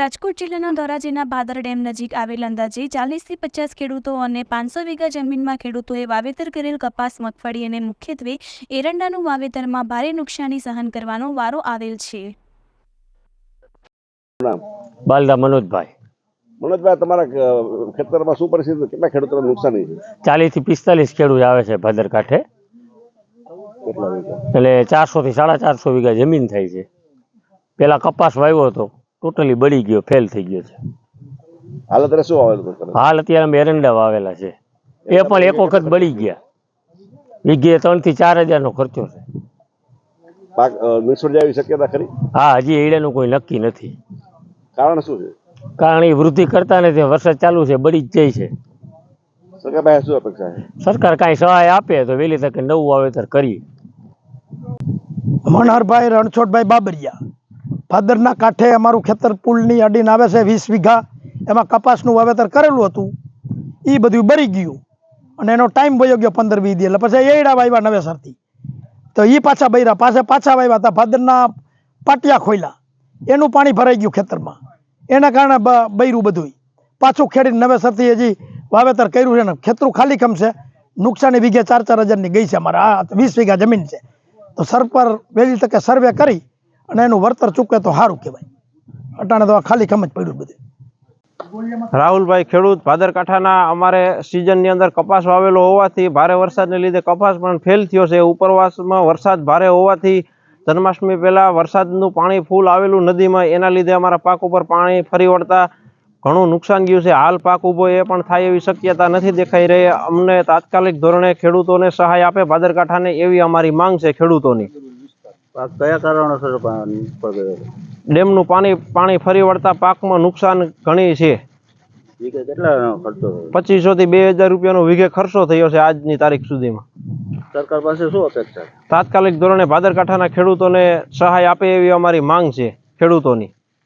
રાજકોટ જિલ્લાના ધોરાજીના ભાદર ડેમ નજીક આવેલ અંદાજે ચાલીસથી પચાસ ખેડૂતો અને પાંચસો વીઘા જમીનમાં ખેડૂતોએ વાવેતર કરેલ કપાસ મગફળી અને મુખ્યત્વે એરંડાનું વાવેતરમાં ભારે નુકસાની સહન કરવાનો વારો આવેલ છે. બાલદા મનોજભાઈ. મનોજભાઈ તમારા ખેતરમાં શું પરિસ્થિતિ? કેટલા ખેડૂતોને નુકસાની છે? ચાલીસથી પિસ્તાલીસ ખેડૂત આવે છે ભાદર કાંઠે. એટલે ચારસો થી સાડા ચારસો વીઘા જમીન થાય છે. પેલા કપાસ વાવ્યો હતો. ટોટલી બળી ગયો ફેલ થઈ ગયો છે. હાલ અત્યારે શું વાવેલું છે હાલ અત્યારે અમે એરંડા વાવેલા છે. એ પણ એક વખત બળી ગયા. વીઘે ત્રણથી ચાર હજાર નો ખર્ચો છે. પાક શક્યતા ખરી? હા હજી એડાનું કોઈ નક્કી નથી. કારણ શું છે? કારણ એ વૃદ્ધિ કરતા નથી વરસાદ ચાલુ છે બળી જ જાય છે. સરકાર પાસે શું અપેક્ષા છે? સરકાર કાંઈ સહાય આપે તો વહેલી તકે નવું વાવેતર કરીએ. મનહરભાઈ રણછોડભાઈ બાબરિયા. ભાદરના કાંઠે અમારું ખેતર પુલની અડીને આવે છે વીસ વીઘા. એમાં કપાસનું વાવેતર કરેલું હતું. એ બધું બળી ગયું. અને એનો ટાઈમ વયો ગયો પંદર વીસ દી એટલે પછી એડા વાવ્યા નવેસરથી. તો એ પાછા બૈરા. પાછા પાછા વાવ્યા હતા. ભાદરના પાટિયા ખોલ્યા એનું પાણી ભરાઈ ગયું ખેતરમાં. એના કારણે બૈરું બધું પાછું ખેડીને નવેસરથી હજી વાવેતર કર્યું છે ને ખેતરું ખાલી છે? નુકસાની વીઘે ચાર ચાર હજારની ગઈ છે અમારે. આ વીસ વીઘા જમીન છે. તો સર પર વહેલી તકે સર્વે કરી. અને એનું વળતર ચૂકે તો સારું કહેવાય. અટાણે તો આ ખાલી ખમ જ પડ્યું બધું. રાહુલભાઈ ખેડૂત ભાદરકાંઠાના અમારે સિઝનની અંદર કપાસ વાવેલો હોવાથી ભારે વરસાદને લીધે કપાસ પણ ફેલ થયો છે. ઉપરવાસમાં વરસાદ ભારે હોવાથી જન્માષ્ટમી પહેલાં વરસાદનું પાણી ફૂલ આવેલું નદીમાં. એના લીધે અમારા પાક ઉપર પાણી ફરી વળતા ઘણું નુકસાન ગયું છે. હાલ પાક ઊભો એ પણ થાય એવી શક્યતા નથી દેખાઈ રહી. અમને તાત્કાલિક ધોરણે ખેડૂતોને સહાય આપે. ભાદરકાંઠાને એવી અમારી માંગ છે ખેડૂતોની. કયા કારણોસર નિષ્ફળ ગયો? ડેમનું પાણી પાણી ફરી વળતા પાકમાં નુકસાન ઘણી છે. વીઘે કેટલાનો ખર્ચો પચીસો થી બે હજાર રૂપિયાનો વીઘે ખર્ચો થયો છે આજની તારીખ સુધીમાં. સરકાર પાસે શું અપેક્ષા? તાત્કાલિક ધોરણે ભાદરકાંઠાના ખેડૂતોને સહાય આપે એવી અમારી માંગ છે ખેડૂતોની.